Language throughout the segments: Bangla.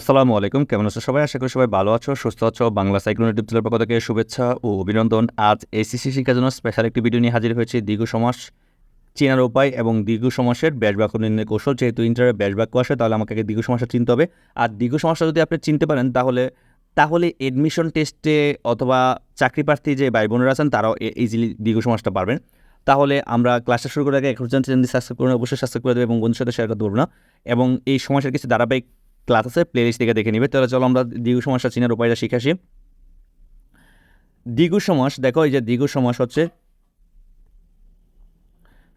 আসসালামু আলাইকুম, কেমন আছো সবাই? আশা করি সবাই ভালো আছো, সুস্থ আছো। বাংলা সাইক্লোন ইউটিউব পক্ষ থেকে শুভেচ্ছা ও অভিনন্দন। আজ এসিসি শিক্ষার জন্য স্পেশাল একটি ভিডিও নিয়ে হাজির হয়েছে দীর্ঘ সমাস চেনার উপায় এবং দীর্ঘ সমাসের ব্যাস বাক্য নির্ণয় কৌশল। যেহেতু ইন্টারে ব্যাস বাক্য আসে, তাহলে আমাকে দীর্ঘ সমাসটা চিনতে হবে। আর দীর্ঘ সমাসটা যদি আপনি চিনতে পারেন, তাহলে তাহলে এডমিশন টেস্টে অথবা চাকরি প্রার্থী যে ভাই বোনেরা আছেন, তারাও ইজিলি দীর্ঘ সমাসটা পারবেন। তাহলে আমরা ক্লাসটা শুরু করার আগে, এখন চ্যানেল সাবস্ক্রাইব করুন, অবশ্যই সাবস্ক্রাইব করে দেবে এবং বন্ধুর সাথে শেয়ার করতে পারব না। এবং এই সমস্যার কিছু ধারাবাহিক ক্লাস আছে প্লেলিস্ট থেকে দেখে নিবে। তাহলে চলো আমরা দ্বিগু সমাসটা চিনার উপায়টা শিখে আসি। দ্বিগু সমাস, দেখো এই যে দ্বিগু সমাস হচ্ছে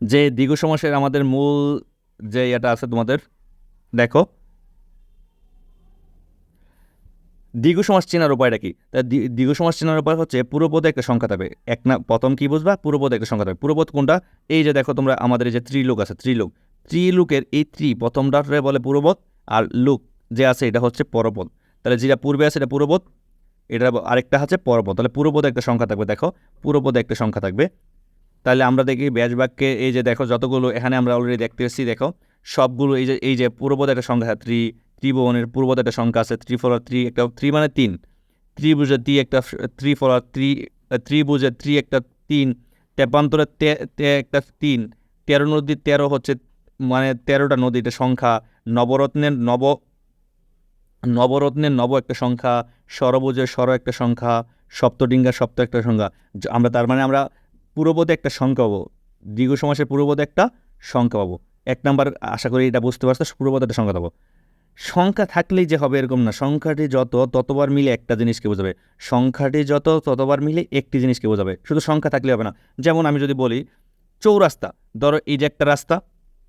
যে দ্বিগু সমাসের আমাদের মূল যে এটা আছে তোমাদের, দেখো। দ্বিগু সমাস চেনার উপায়টা কি? তা দ্বি- দ্বিগু সমাস চেনার উপায় হচ্ছে পূর্বপদে একটা সংখ্যা থাকবে। এক না, প্রথম কি বুঝবা? পূর্বপদে একটা সংখ্যা থাকবে। পূর্বপদ কোনটা? এই যে দেখো তোমরা আমাদের এই যে ত্রিলোক আছে, ত্রিলোক। ত্রিলোকের এই ত্রি প্রথমটারে বলে পূর্বপদ আর লুক যে আছে, এটা হচ্ছে পরপদ। তাহলে যেটা পূর্বে আছে, এটা পূর্বপদ, এটা আরেকটা হচ্ছে পরপদ। তাহলে পূর্বপদে একটা সংখ্যা থাকবে, দেখো, পূর্বপদে একটা সংখ্যা থাকবে। তাহলে আমরা দেখি ব্যাস বাক্যে, এই যে দেখো, যতগুলো এখানে আমরা অলরেডি দেখতে এসেছি, দেখো, সবগুলো এই যে এই যে পূর্বপদে একটা সংখ্যা ত্রি, ত্রিভুবনের পূর্বপদে একটা সংখ্যা আছে ত্রি ফলার ত্রি একটা, ত্রি মানে তিন। ত্রিভুজের ত্রি একটা ত্রি ফলার ত্রি ত্রিভুজের ত্রি একটা তিন তেপান্তরের তে একটা তিন, তেরো নদীর তেরো হচ্ছে মানে তেরোটা নদীটা সংখ্যা, নবরত্নের নব নবরত্নের নব একটা সংখ্যা সরবজের সর একটা সংখ্যা সপ্তডিঙ্গা সপ্ত একটা সংখ্যা। আমরা তার মানে আমরা পূর্বপদে একটা সংখ্যা পাবো। দীর্ঘ সমাসের পূর্বপদে একটা সংখ্যা পাবো। এক নাম্বার, আশা করি এটা বুঝতে পারছ পূর্বপদে একটা সংখ্যা পাবো। সংখ্যা থাকলেই যে হবে এরকম না। সংখ্যাটি যত, ততবার মিলে একটা জিনিসকে বোঝাবে। সংখ্যাটি যত, ততবার মিলে একটি জিনিসকে বোঝাবে। শুধু সংখ্যা থাকলে হবে না। যেমন আমি যদি বলি, চৌরাস্তা। ধরো যে একটা রাস্তা,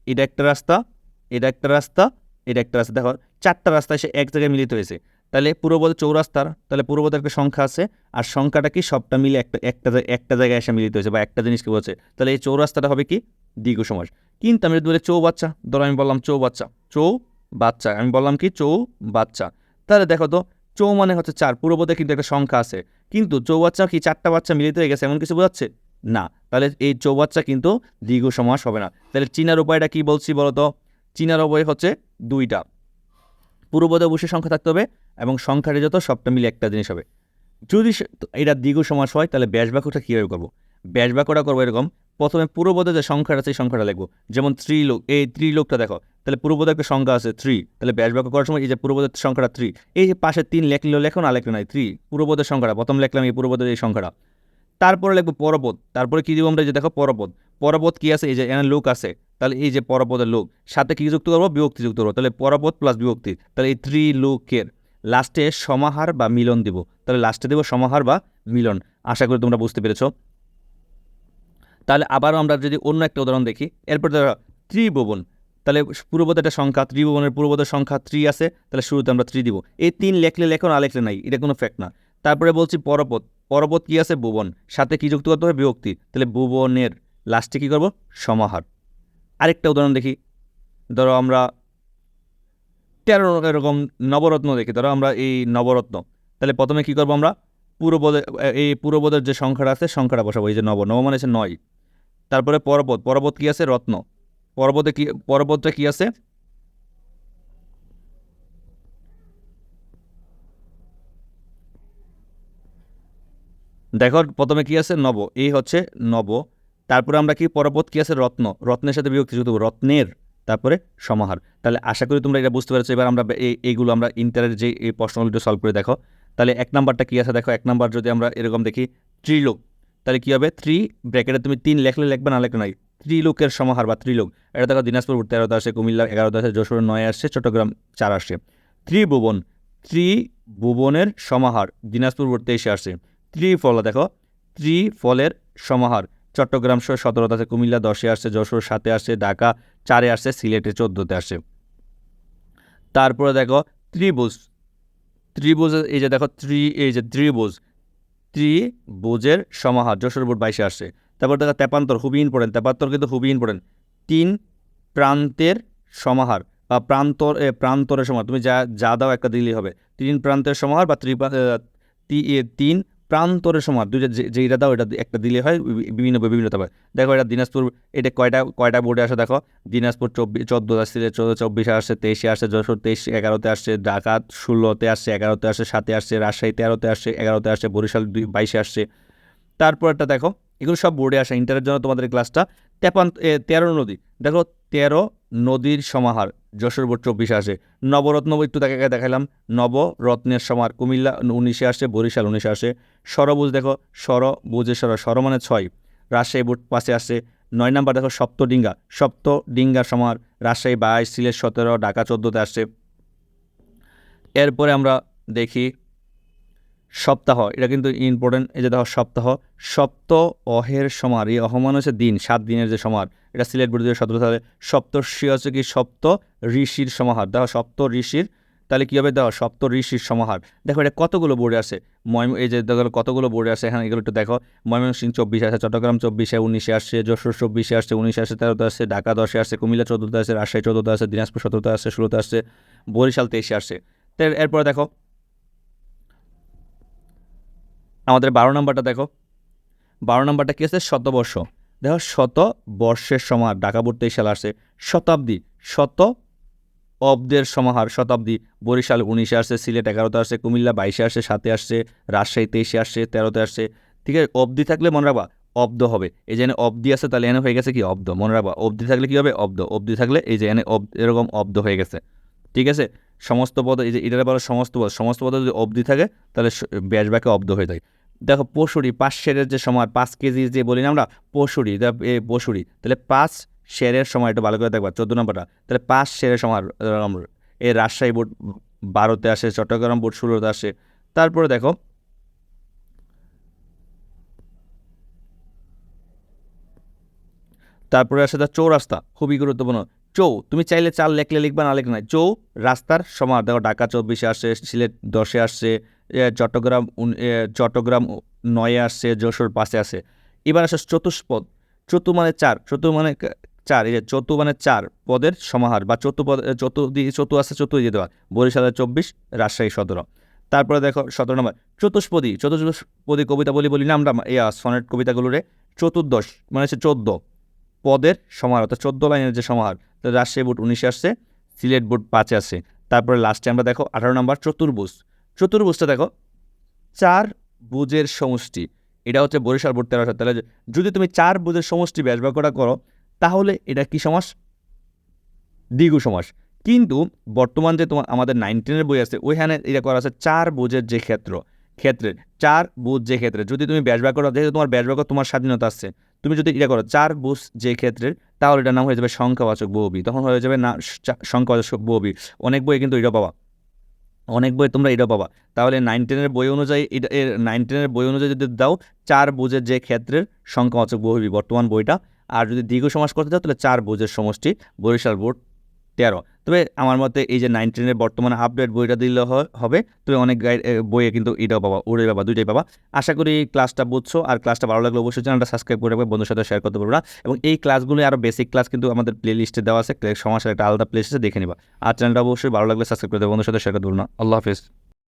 এটা একটা রাস্তা, এটা একটা রাস্তা এটা একটা রাস্তা, দেখো, চারটা রাস্তা এসে এক জায়গায় মিলিত হয়েছে। তাহলে পূর্বপদ চৌরাস্তার, তাহলে পূর্বপদে একটা সংখ্যা আছে, আর সংখ্যাটা কি? সবটা মিলে একটা একটা একটা জায়গায় এসে মিলিত হয়েছে বা একটা জিনিসকে বলছে তাহলে এই চৌরাস্তাটা হবে কি? দীর্ঘ সমাস। কিন্তু আমি বলি চৌ বাচ্চা, ধরো আমি বললাম চৌ বাচ্চা চৌ বাচ্চা, আমি বললাম কি? চৌ বাচ্চা। তাহলে দেখো তো, চৌ মানে হচ্ছে চার পূর্বপদে কিন্তু একটা সংখ্যা আছে। কিন্তু চৌবাচ্চা কি চারটা বাচ্চা মিলিত হয়ে গেছে, এমন কিছু বোঝাচ্ছে? না। তাহলে এই চৌবাচ্চা কিন্তু দীর্ঘ সমাস হবে না। তাহলে চীনার উপায়টা কি বলছি বলো তো? চীনার উপায় হচ্ছে দুইটা। পূর্বপদে অবশ্যই সংখ্যা থাকতে হবে এবং সংখ্যাটা যত, সবটা মিলে একটা জিনিস হবে। যদি এটা দ্বিঘ সমাস হয়, তাহলে ব্যাস বাক্যটা কীভাবে করব? ব্যাস বাক্যটা করব এরকম, প্রথমে পূর্বপদে যে সংখ্যাটা আছে সেই সংখ্যাটা লিখব। যেমন ত্রিলোক, এই ত্রিলোকটা দেখো, তাহলে পূর্বপদে একটা সংখ্যা আছে থ্রি তাহলে ব্যাস বাক্য করার সময় এই যে পূর্বপদের সংখ্যাটা থ্রি এই যে পাশে তিন লেখলো লেখো, না লেখলো নাই থ্রি পূর্বপদের সংখ্যাটা, প্রথম লেখলাম এই পূর্বপদের এই সংখ্যাটা। তারপরে লিখব পরপদ। তারপরে কী দিব আমরা যে দেখো পরপদ। পরপদ কী আছে? এই যে এখানে লোক আছে। তাহলে এই যে পরপদের লোক সাথে কী যুক্ত করব? বিভক্তি যুক্ত করব। তাহলে পরপদ প্লাস বিভক্তি। তাহলে এই ত্রি লোকের লাস্টে সমাহার বা মিলন দিব। তাহলে লাস্টে দেবো সমাহার বা মিলন। আশা করি তোমরা বুঝতে পেরেছ। তাহলে আবারও আমরা যদি অন্য একটা উদাহরণ দেখি, এরপর ধরো ত্রিভুবন। তাহলে পূর্বপদ একটা সংখ্যা, ত্রিভুবনের পূর্বপদের সংখ্যা ত্রি আছে। তাহলে শুরুতে আমরা ত্রি দিব। এই তিন লেখলে লেখো, না লেখলে নাই। এটা কোনো ফ্যাক্ট না। তারপরে বলছি পরপদ। পরপদ কী আছে? ভুবন। সাথে কী যুক্ত করতে হবে? বিভক্তি। তাহলে ভুবনের লাস্টে কী করব? সমাহার। আরেকটা উদাহরণ দেখি। ধরো আমরা তেরো এরকম নবরত্ন দেখি। ধরো আমরা এই নবরত্ন। তাহলে প্রথমে কী করব আমরা? পূর্বপদে, এই পূর্বপদের যে সংখ্যাটা আছে, সংখ্যাটা বসাবো। এই যে নব নব মানে হচ্ছে নয়। তারপরে পরপদ। পরপদ কী আছে? রত্ন। পর্বতে কি, পরপদটা কী আছে? দেখো প্রথমে কি আছে? নব। এই হচ্ছে নব। তারপরে আমরা কি পরপদ কি আছে? রত্ন। রত্নের সাথে বিভক্তি যুক্ত। রত্নের, তারপরে সমাহার। তাহলে আশা করি তোমরা এটা বুঝতে পেরেছ। এবার আমরা এই এইগুলো আমরা ইন্টারের যে এই প্রশ্নগুলো সলভ করে দেখো। তাহলে এক নাম্বারটা কী আছে? দেখো, এক নাম্বার যদি আমরা এরকম দেখি, ত্রিলোক। তাহলে কী হবে? থ্রি ব্র্যাকেটে তুমি তিন লেখলে লিখবে, না লেখলে নাই। ত্রিলোকের সমাহার বা ত্রিলোক। এটা দেখো দিনাজপুর তেরোতে আসে, কুমিল্লা এগারোতে আসে, যশোর নয় আসছে চট্টগ্রাম চার আসছে ত্রিভুবন। ত্রিভুবনের সমাহার দিনাজপুর তেইশে আসছে ত্রিফল, দেখো। ত্রিফলের সমাহার। চট্টগ্রাম সহ সতেরোতে আছে, কুমিল্লা দশে আসছে, যশোর সাতে আসছে, ঢাকা চারে আসছে, সিলেটে চোদ্দোতে আসছে। তারপরে দেখো, ত্রিভুজ। ত্রিভুজ, এই যে দেখো, ত্রি, এই যে ত্রিভুজ। ত্রিভুজের সমাহার, যশোর বোর্ড বাইশে আসছে। তারপর দেখো তেপান্তর খুবই ইম্পর্টেন্ট তেপান্তর কিন্তু খুবই ইম্পর্টেন্ট তিন প্রান্তের সমাহার, বা প্রান্তর প্রান্তরের সমাহার, তুমি যা যা দাও একটা দিলেই হবে। তিন প্রান্তের সমাহার বা ত্রি তিন প্রান্তরের সমাহার দুইটা যে যেটা দাও, এটা একটা দিলে হয় বিভিন্ন বিভিন্ন তবে দেখো এটা দিনাজপুর, এটা কয়টা কয়টা বোর্ডে আসে দেখো? দিনাজপুর চব্বিশ চোদ্দ আসছে চব্বিশে আসছে, তেইশে আসছে, যশোর তেইশ, এগারোতে আসছে ঢাকা ষোলোতে আসছে, এগারোতে আসছে, সাতে আসছে, রাজশাহী তেরোতে আসছে, এগারোতে আসছে, বরিশাল দুই, বাইশে আসছে। তারপরটা দেখো, এগুলো সব বোর্ডে আসে, ইন্টারের জন্য তোমাদের ক্লাসটা। তেপান তেরো নদী, দেখো তেরো নদীর সমাহার, যশোর বোর্ড চব্বিশে আসে। নবরত্ন একটু দেখা দেখালাম নবরত্নের সমাহার কুমিল্লা উনিশে আসে, বরিশাল উনিশে আসে। সরবুজ দেখো, সর, বুঝে সর সর মানে ছয়। রাজশাহী বোর্ড পাশে আসে। নয় নাম্বার দেখো, সপ্তডিঙ্গা। সপ্ত ডিঙ্গার সমাহার রাজশাহী বাইশ, সিলেট সতেরো, ঢাকা চোদ্দোতে আসছে এরপরে আমরা দেখি সপ্তাহ। এটা কিন্তু ইম্পর্টেন্ট এই যে দেখো সপ্তাহ। সপ্ত অহের সমার এই অহ মানে হচ্ছে দিন, সাত দিনের যে সমার এটা সিলেট বোর্ড দুই সতেরো সালে সপ্তর্ষি হচ্ছে কি সপ্ত ঋষির সমাহার। দেখো সপ্ত ঋষির, তাহলে কী হবে? দেখো সপ্ত ঋষির সমাহার। দেখো এটা কতগুলো বোর্ডে আছে? ময়ম এই যে দেখো কতগুলো বোর্ডে আছে? এখানে এগুলো একটু দেখো। ময়মনসিংহ চব্বিশে আছে, চট্টগ্রাম চব্বিশে, উনিশে আসছে, যশোর চব্বিশে আসছে, উনিশে আসছে, তেরোতে আসছে, ঢাকা দশে আসছে, কুমিল্লা চোদ্দোতে আসছে, রাজশাহী চোদ্দোতে আসছে, দিনাজপুর সতেরোতে আসছে, ষোলোতে আসছে, বরিশাল তেইশে আসছে। এরপরে দেখো, আমাদের বারো নম্বরটা দেখো। বারো নম্বরটা কী আছে? শতবর্ষ দেখো শত বর্ষের সমাহার, ঢাকা বোর্ড সালে আসছে শতাব্দী, শত অব্দের সমাহার, শতাব্দী, বরিশাল উনিশে আসছে সিলেট এগারোতে আসছে কুমিল্লা বাইশে আসছে সাতে আসছে রাজশাহী তেইশে আসছে তেরোতে আসছে ঠিক আছে? অবধি থাকলে মনে রাখবা অব্দ হবে। এই যে এনে অবধি আছে তাহলে এনে হয়ে গেছে কি অব্দ? মনে রাখবা অবধি থাকলে কি হবে? অব্দ। অবধি থাকলে এই যে এনে অব এরকম অব্দ হয়ে গেছে। ঠিক আছে? সমস্ত পদ, এই যে এটার বলা সমস্ত পদ সমস্ত পদ যদি অবধি থাকে তাহলে ব্যাসব্যাকে অব্দ হয়ে যায়। দেখো পশুরি পাঁচ শেরের যে সময় পাঁচ কেজি যে বলি না আমরা পশুরি এ পশুরি তাহলে পাঁচ শেরের সময় একটু ভালো করে দেখবা চোদ্দ নম্বরটা তাহলে পাঁচ শেরের সময় এই রাজশাহী বোর্ড বারোতে আসে চট্টগ্রাম বোর্ড ষোলোতে আসে তারপরে দেখো তারপরে আসে তার চৌরাস্তা খুবই গুরুত্বপূর্ণ চৌ তুমি চাইলে চাল লেখলে লিখবা না লেখলে নাই চৌ রাস্তার সমাহার দেখো ঢাকা চব্বিশে আসছে সিলেট দশে আসছে এ, চট্টগ্রাম চট্টগ্রাম নয়ে আসছে, যশোর পাশে আসে এবার আসে চতুষ্পদ চতু মানে চার চতু মানে চার, এই যে চতু মানে চার পদের সমাহার বা চতু পদ চতু দিয়ে চতু আছে চতু দিয়ে দেওয়া বরিশালের চব্বিশ, রাজশাহী সতেরো। তারপরে দেখো সতেরো নম্বর চতুষ্পদী চতুষ্পদী কবিতা বলি বলি না আমরা এই সনেট কবিতাগুলোরে চতুর্দশ মানে হচ্ছে চোদ্দ পদের সমাহার, অর্থাৎ চোদ্দ লাইনের যে সমাহার রাজশাহী বোর্ড উনিশে আসছে, সিলেট বোর্ড পাঁচে আসছে। তারপরে লাস্টে আমরা দেখো আঠারো নম্বর, চতুর্ভুজ। চতুর্ভুজটা দেখো। চার বুজের সমষ্টি। এটা হচ্ছে বরিশাল বোর্ড তেরো তাহলে যদি তুমি চার বুজের সমষ্টি ব্যাসবাক্যটা করো, তাহলে এটা কি সমাস? দ্বিগু সমাস। কিন্তু বর্তমান যে তোমার আমাদের নাইনটিনের বই আছে, ওইখানে এটা করা আছে চার বুজের যে ক্ষেত্র, ক্ষেত্রে, চার বুঝ যে ক্ষেত্রে। যদি তুমি ব্যাসবাক্য যেহেতু তোমার ব্যাসবাক্য তোমার স্বাধীনতা আছে, তুমি যদি এটা করো চার বুঝ যে ক্ষেত্রের তাহলে এটার নাম হয়ে যাবে সংখ্যাবাচক বহুবি। তখন হয়ে যাবে না সংখ্যাবাচক বহুবি। অনেক বই কিন্তু এটা পাবা। অনেক বই তোমরা এটা পাবা। তাহলে নাইন টেনের বই অনুযায়ী এটা নাইন টেনের বই অনুযায়ী যদি দাও, চার বুঝের যে ক্ষেত্রের সংখ্যা সংখ্যাবাচক বহুবি, বর্তমান বইটা। আর যদি দীর্ঘ সমাস করতে চাও, তাহলে চার বুঝের সমষ্টি বরিশাল বোর্ড তেরো। তবে আমার মতে এই যে নাইন টেনের বর্তমানে আপডেট বইটা দিলে হবে। তবে অনেক গাইড বইয়ে কিন্তু এটাও পাবা, ওটাই পাবা, দুইটাই পাবা। আশা করি ক্লাসটা বুঝছ, আর ক্লাসটা ভালো লাগলে অবশ্যই চ্যানেলটা সাবস্ক্রাইব করে রাখবে, বন্ধুর সাথে শেয়ার করতে পারব না। এবং এই ক্লাসগুলি আরও বেসিক ক্লাস কিন্তু আমাদের প্লে লিস্টে দেওয়া আছে সমাজের একটা আলাদা প্লে লিস্টে দেখে নিবা। আর চ্যানেলটা অবশ্যই ভালো লাগলে সাবস্ক্রাইব করে দেবো, বন্ধুর সাথে শেয়ার করতে পারব না। আল্লাহ হাফিজ।